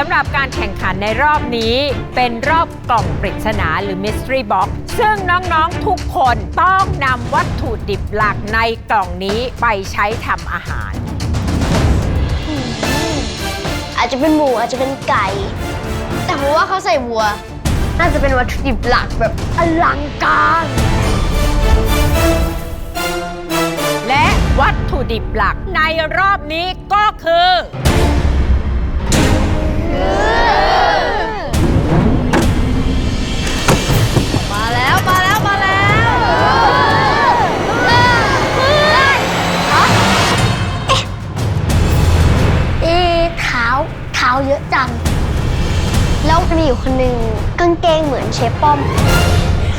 สำหรับการแข่งขันในรอบนี้ เป็นรอบกล่องปริศนาหรือ Mystery Box ซึ่งน้องๆทุกคนต้องนำวัตถุดิบหลักในกล่องนี้ไปใช้ทำอาหาร อาจจะเป็นหมูอาจจะเป็นไก่ แต่ผมว่าเขาใส่วัว น่าจะเป็นวัตถุดิบหลักแบบอลังการและวัตถุดิบหลักในรอบนี้ก็คือ มาแล้ว มาแล้ว มาแล้วเอ๊ะเท้าเท้าเยอะจัง แล้วมีอยู่คนหนึ่งกางเกงเหมือนเชฟป้อม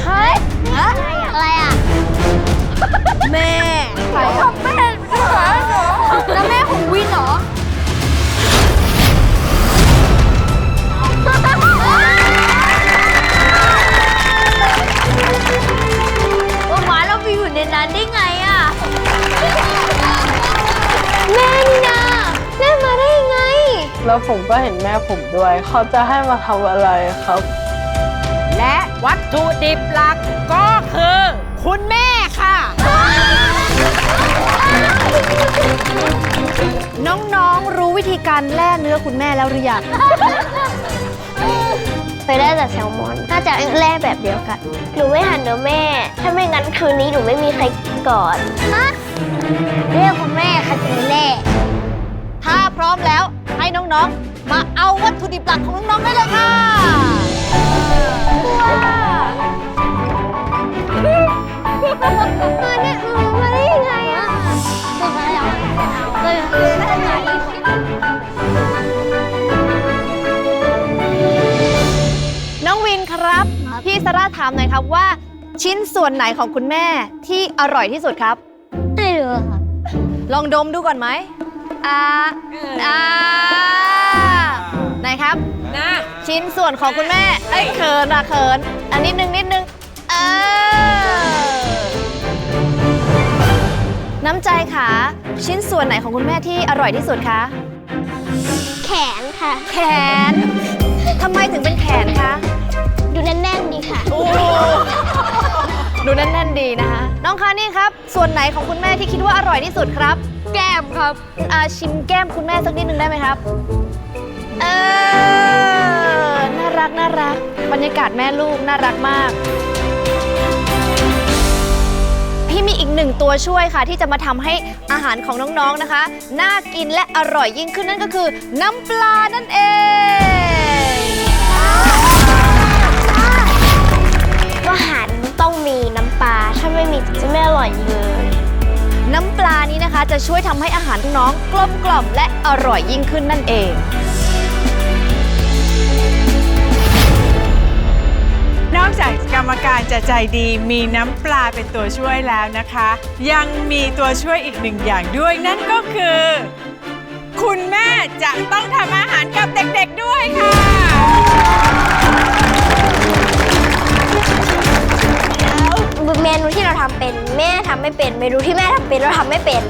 เฮ้ย อะไรอะ แม่ใครอะแม่ แล้วผมก็เห็นแม่ผมด้วย เขาจะให้มาทำอะไรครับ และวัตถุดิบหลักก็คือ คุณแม่ค่ะ น้องๆ รู้วิธีการแล่เนื้อคุณแม่แล้วหรือยัง ไปได้แต่แซลมอน น่าจะแร่แบบเดียวกัน หนูไม่หันเนอะแม่ ถ้าไม่งั้นคืนนี้หนูไม่มีใครก่อนฮะเรียกคุณแม่ค่ะจะมีแร่ถ้าพร้อมแล้ว ให้น้องๆ มาเอาวัตถุดิบหลักของน้องๆได้เลยค่ะมาเนี่ยมาได้ยังไงอะเออได้ไงน้องวินครับ พี่สาราถามหน่อยครับว่า ชิ้นส่วนไหนของคุณแม่ที่อร่อยที่สุดครับ ไม่รู้ค่ะ ลองดมดูก่อนไหม อ่าอ่าไหนครับ นะชิ้นส่วนของคุณแม่ เอ้ยเขินอะเขิน อันนิดนึงนิดนึง เออ น้ำใจค่ะชิ้นส่วนไหนของคุณแม่ที่อร่อยที่สุดคะ แขนค่ะ แขน ทำไมถึงเป็นแขนคะ ดูแน่นๆดีค่ะ โอ้ ดูแน่นๆดีนะคะ น้องคานี่ครับ ส่วนไหนของคุณแม่ที่คิดว่าอร่อยที่สุดครับ แก้มครับอาชิมแก้มคุณแม่สักนิดนึงได้ไหมครับ เออ น่ารักน่ารัก บรรยากาศแม่ลูกน่ารักมาก พี่มีอีกหนึ่งตัวช่วยค่ะ ที่จะมาทำให้อาหารของน้องๆนะคะ น่ากินและอร่อยยิ่งขึ้นนั่นก็คือ น้ำปลานั่นเอง นี้นะคะจะช่วยทำให้อาหารของน้องกลมกล่อมและอร่อยยิ่งขึ้นนั่นเอง นอกจากกรรมการจะใจดีมีน้ำปลาเป็นตัวช่วยแล้วนะคะ ยังมีตัวช่วยอีกหนึ่งอย่างด้วยนั่นก็คือ คุณแม่จะต้องทำอาหารกับเด็กๆด้วยค่ะเมนูที่เราทำเป็นแม่ทำไม่เป็น เมนูที่แม่ทำเป็นเราทำไม่เป็น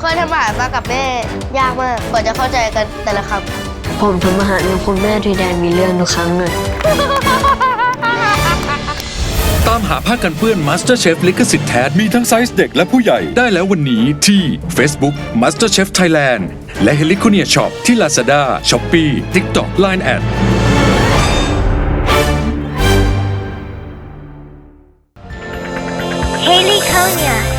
เคยทำอาหารมากับแม่ยากมากกว่าจะเข้าใจกันแต่ละคำผมทำอาหารกับคุณแม่ทีใดมีเรื่องทุกครั้งเลยตามหาผ้ากันเปื้อน MasterChef ลิขสิทธิ์แท้มีทั้งไซส์เด็กและผู้ใหญ่ได้แล้ววันนี้ที่ Facebook MasterChef Thailand และ h e l i c o n i a Shop ที่ Lazada, Shopee, TikTok, Line@ Haley Konya